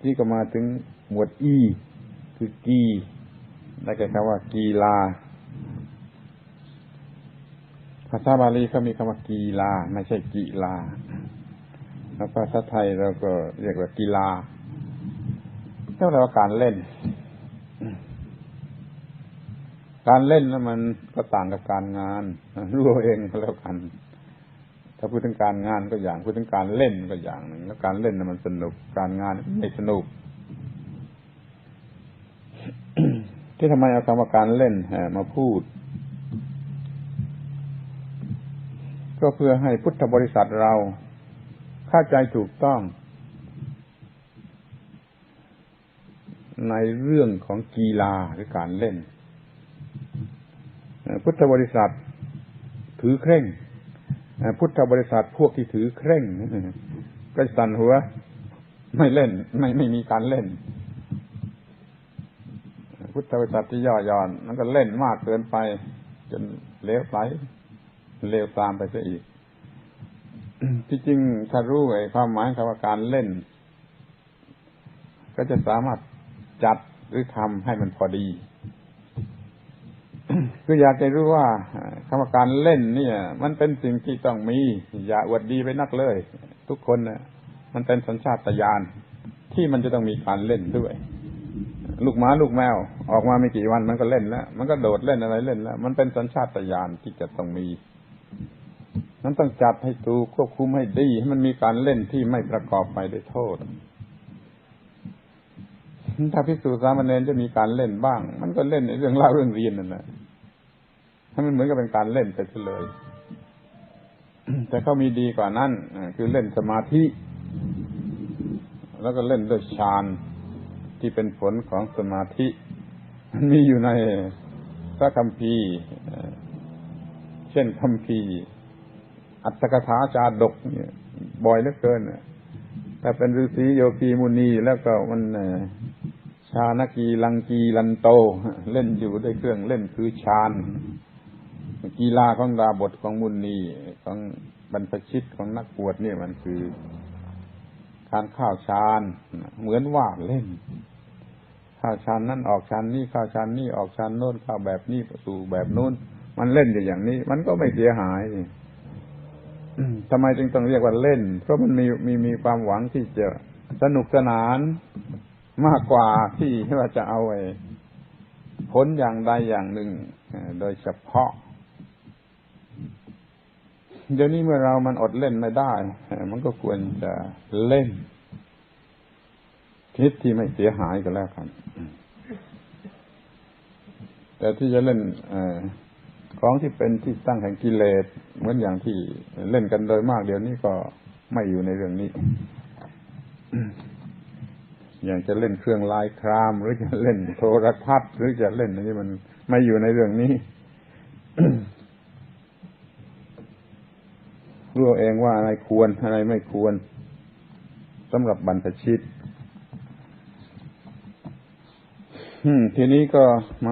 ที่ก็มาถึงหมวดอี คือกีได้แก่คำว่า กีฬา ภาษาบาลีเขามีคำว่ากีฬา ไม่ใช่กีฬาแล้วภาษาไทยเราก็เรียกว่ากีฬาเรียกว่าการเล่น การเล่นแล้วมันก็ต่างกับการงานรู้เอาเองก็แล้วกัน ถ้าพูดถึงการงานก็อย่างพูดถึงการเล่นก็อย่างหนึ่งแล้วการเล่นน่ะมันสนุกการงานไม่สนุก ที่ทำไมเอาคำว่าการเล่นมาพูด ก็เพื่อให้พุทธบริษัทเราเข้าใจถูกต้อง ในเรื่องของกีฬาหรือการเล่น พุทธบริษัทถือเคร่ง พุทธบริษัทพวกที่ถือเคร่งก็สั่นหัว ไม่เล่น ไม่ไม่มีการเล่น พุทธบริษัทที่ย่อหย่อนมันก็เล่นมากเกินไป จนเลวไหลเลวตามไปซะอีก ที่จริงถ้ารู้ไอ้ความหมายคำว่าการเล่น ก็จะสามารถจัดหรือทำให้มันพอดี คืออยากจะรู้ว่า คำว่าการเล่นเนี่ย มันเป็นสิ่งที่ต้องมี อย่าอวดดีไปนักเลย ทุกคนนะ่ะมันเป็นสัญชาตญาณที่มันจะต้องมีการเล่นด้วย ลูกหมาลูกแมว ออกมาไม่กี่วันมันก็เล่นแล้ว มันก็โดดเล่นอะไรเล่นแล้ว มันเป็นสัญชาตญาณที่จะต้องมีนั้นต้องจัดให้ถูกควบคุมให้ดีให้มันมีการเล่นที่ไม่ประกอบไปด้วยโทษ ถ้าพิสูจน์สามเณรจะมีการเล่นบ้าง มันก็เล่นในเรื่องเล่าเรื่องเรียนนั่นแหละ มันเหมือนกับเป็นการเล่นไปเลย แต่เขามีดีกว่านั้นคือเล่นสมาธิ แล้วก็เล่นด้วยฌานที่เป็นผลของสมาธิ มันมีอยู่ในพระคัมภีร์เช่นคัมภีร์อัตถกถาจาดกเนี่ยบ่อยเหลือเกินถ้าเป็นฤาษีโยคีมุนีแล้วก็มันชาณกีลังกีลันโต เล่นอยู่ด้วยเครื่องเล่นคือฌาน กีฬาของดาบทของมุนีของบรรพชิตของนักบวชเนี่ยมันคือการข้าวฌานเหมือนว่าเล่น ข้าวฌานนั้นออกฌานนี้ข้าวฌานนี้ออกฌานโน้นข้าวแบบนี้สู่แบบโน้น มันเล่นอย่างนี้ มันก็ไม่เสียหายทำไมจึงต้องเรียกว่าเล่น เพราะมันมีมีมีความหวังที่จะสนุกสนานมากกว่าที่ว่าจะเอาไอ้ผลอย่างใดอย่างหนึ่งโดยเฉพาะ เดี๋ยวนี้เมื่อเรามันอดเล่นไม่ได้ มันก็ควรจะเล่นคิดที่ไม่เสียหายก็แล้วกัน แต่ที่จะเล่นของที่เป็นที่ตั้งแห่งกิเลสเหมือนอย่างที่เล่นกันโดยมากเดี๋ยวนี้ก็ไม่อยู่ในเรื่องนี้ อย่างจะเล่นเครื่องลายคราม หรือจะเล่นโทรทัศน์หรือจะเล่นอะไรมันไม่อยู่ในเรื่องนี้ รู้เองว่าอะไรควรอะไรไม่ควรสำหรับบรรพชิตทีนี้ก็มา